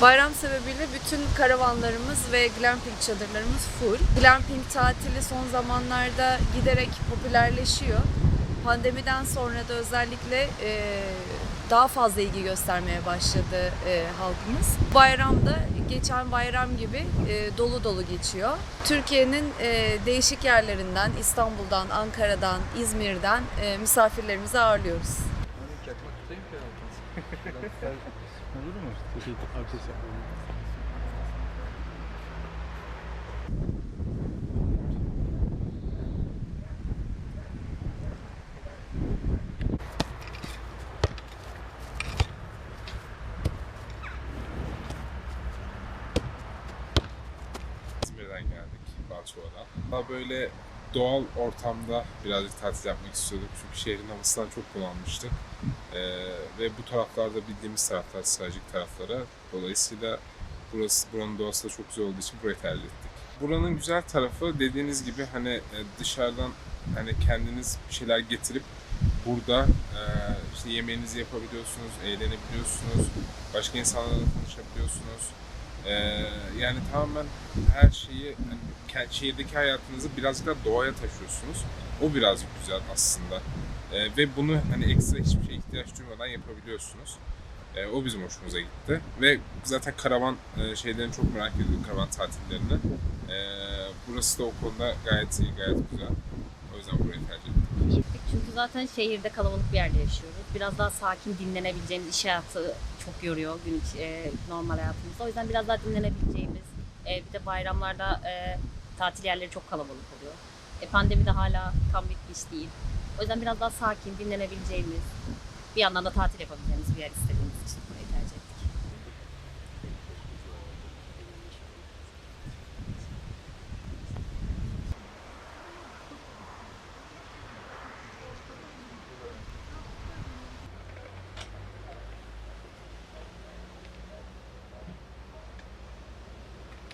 Bayram sebebiyle bütün karavanlarımız ve glamping çadırlarımız full. Glamping tatili son zamanlarda giderek popülerleşiyor. Pandemiden sonra da özellikle e, daha fazla ilgi göstermeye başladı e, halkımız. Bayramda geçen bayram gibi e, dolu dolu geçiyor. Türkiye'nin e, değişik yerlerinden, İstanbul'dan, Ankara'dan, İzmir'den e, misafirlerimizi ağırlıyoruz. Çakmak tutayım ki Olur mu? Teşekkür. İzmir'den geldik, Balçova'dan. Daha böyle doğal ortamda birazcık tatil yapmak istiyorduk. Çünkü şehrin havasından çok kullanmıştık. Ee, ve bu taraflarda bildiğimiz taraflar, Sığacık taraflara. Dolayısıyla burası, buranın doğası da çok güzel olduğu için burayı tercih ettik. Buranın güzel tarafı dediğiniz gibi hani e, dışarıdan hani kendiniz bir şeyler getirip burada e, işte yemeğinizi yapabiliyorsunuz, eğlenebiliyorsunuz, başka insanlarla tanışabiliyorsunuz. Ee, yani tamamen her şeyi yani şehirdeki hayatınızı birazcık daha doğaya taşıyorsunuz. O birazcık güzel aslında. Ee, ve bunu hani ekstra hiçbir şeye ihtiyaç duymadan yapabiliyorsunuz. Ee, o bizim hoşumuza gitti. Ve zaten karavan e, şeylerini çok merak ediyorduk, karavan tatillerini. Ee, burası da o konuda gayet iyi, gayet güzel. O yüzden burayı tercih ettik. Çünkü zaten şehirde kalabalık bir yerde yaşıyoruz. Biraz daha sakin dinlenebileceğimiz iş hayatı çok yoruyor gün içi, e, normal hayatımızda. O yüzden biraz daha dinlenebileceğimiz, e, bir de bayramlarda e, tatil yerleri çok kalabalık oluyor. E, pandemi de hala tam bitmiş değil. O yüzden biraz daha sakin, dinlenebileceğimiz, bir yandan da tatil yapabileceğimiz bir yer istediğimiz için.